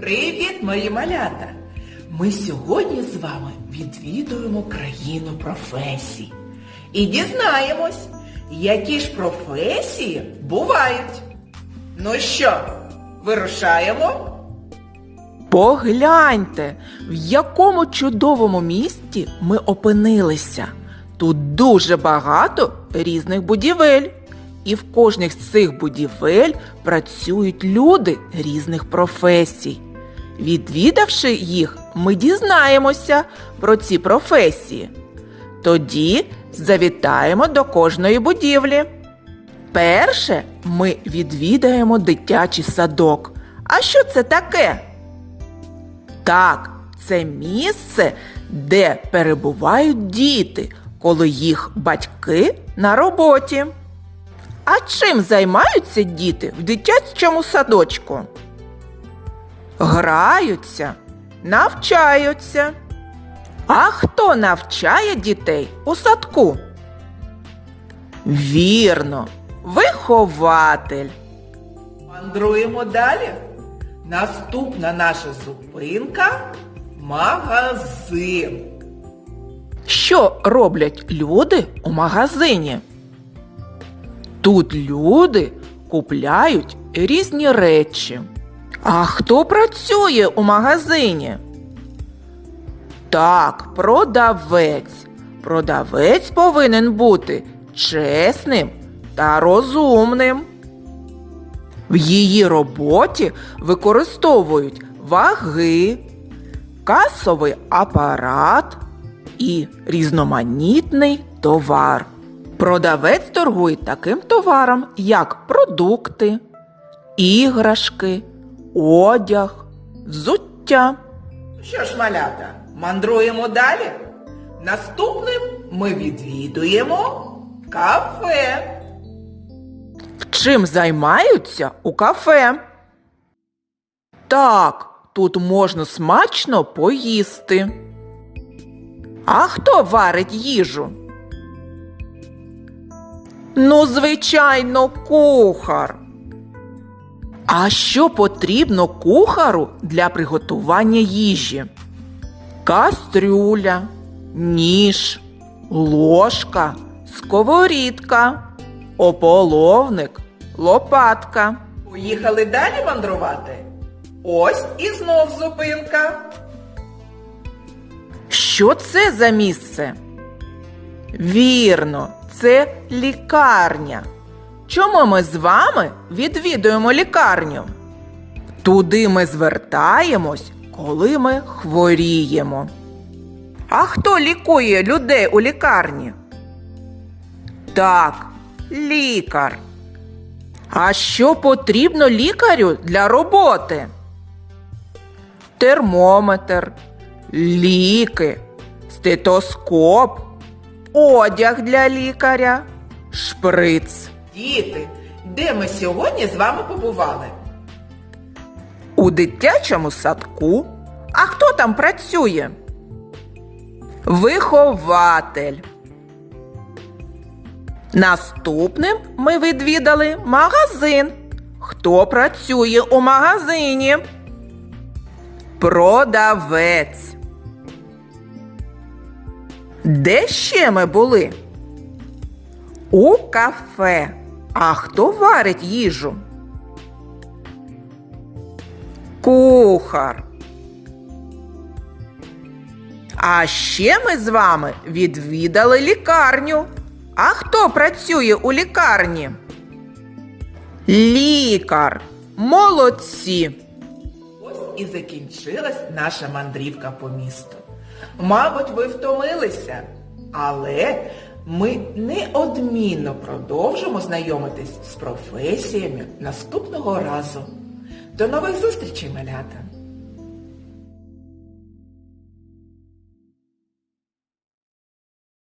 Привіт, мої малята! Ми сьогодні з вами відвідуємо країну професій і дізнаємось, які ж професії бувають. Ну що, вирушаємо? Погляньте, в якому чудовому місті ми опинилися. Тут дуже багато різних будівель. І в кожних з цих будівель працюють люди різних професій. Відвідавши їх, ми дізнаємося про ці професії. Тоді завітаємо до кожної будівлі. Перше ми відвідаємо дитячий садок. А що це таке? Так, це місце, де перебувають діти, коли їх батьки на роботі. А чим займаються діти в дитячому садочку? Граються, навчаються. А хто навчає дітей у садку? Вірно, вихователь. Мандруємо далі. Наступна наша зупинка магазин. Що роблять люди у магазині? Тут люди купляють різні речі. А хто працює у магазині? Так, продавець. Продавець повинен бути чесним та розумним. В її роботі використовують ваги, касовий апарат і різноманітний товар. Продавець торгує таким товаром, як продукти, іграшки, одяг, взуття. Що ж, малята, мандруємо далі. Наступним ми відвідуємо кафе. Чим займаються у кафе? Так, тут можна смачно поїсти. А хто варить їжу? Ну, звичайно, кухар. А що потрібно кухару для приготування їжі? Кастрюля, ніж, ложка, сковорідка, ополовник, лопатка. Поїхали далі мандрувати. Ось і знов зупинка. Що це за місце? Вірно, це лікарня. Чому ми з вами відвідуємо лікарню? Туди ми звертаємось, коли ми хворіємо. А хто лікує людей у лікарні? Так, лікар. А що потрібно лікарю для роботи? Термометр, ліки, стетоскоп, одяг для лікаря, шприц. Діти, де ми сьогодні з вами побували? У дитячому садку. А хто там працює? Вихователь. Наступним ми відвідали магазин. Хто працює у магазині? Продавець. Де ще ми були? У кафе. А хто варить їжу? Кухар. А ще ми з вами відвідали лікарню. А хто працює у лікарні? Лікар. Молодці. Ось і закінчилась наша мандрівка по місту. Мабуть, ви втомилися, але ми неодмінно продовжимо знайомитись з професіями наступного разу. До нових зустрічей, малята!